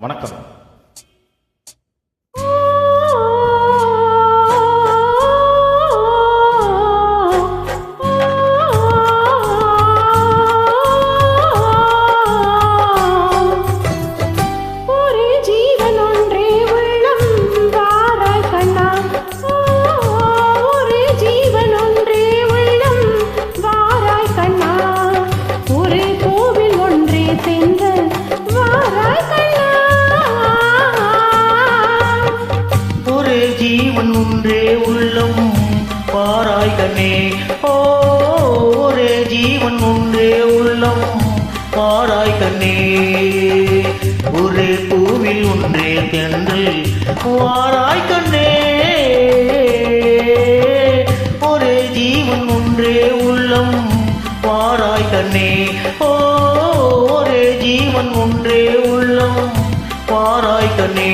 வணக்கம். உள்ளமே ஓரே ஜீவன் உண்டு உள்ளம் மாறாய் கண்ணே ஒரே பூவில் ஒன்றே தென்றல் வாராய் கண்ணே ஒரே ஜீவன் ஒன்றே உள்ளம் வாராய் கண்ணே ஒரே ஜீவன் ஒன்றே உள்ளம் வாராய் கண்ணே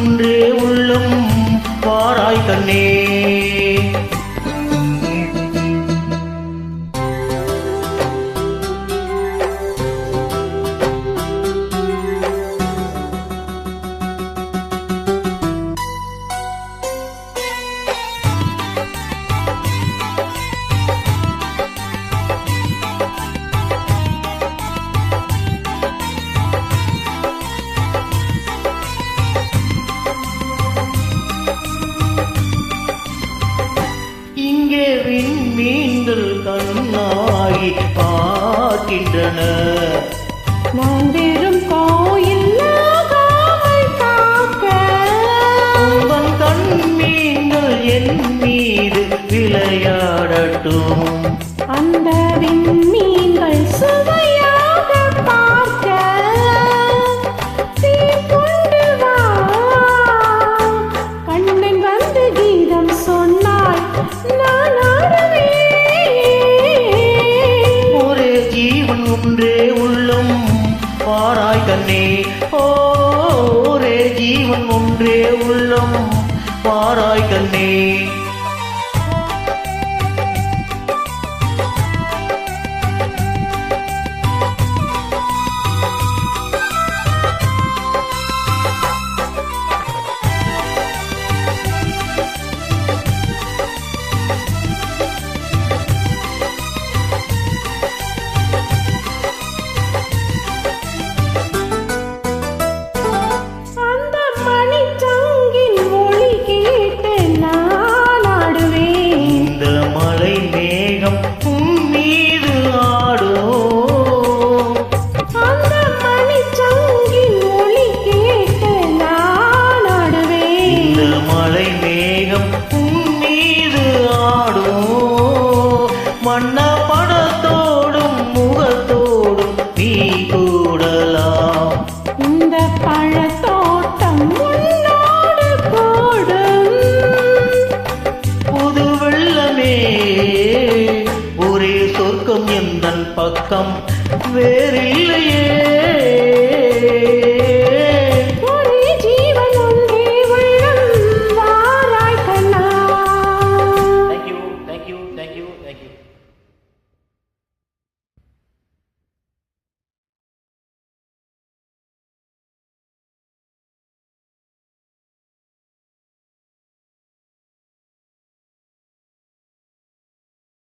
உண்டு நன்னாகி பாக்கின்றன. மாந்திர រយកលី ஆடும் மன்னா படத்தோடும் முகத்தோடும் நீ கூடலாம். இந்த பழத்தோட்டம் கூடும். புது வெள்ளமே ஒரே சொர்க்கம் எந்தன் பக்கம்? வேறில்லையே.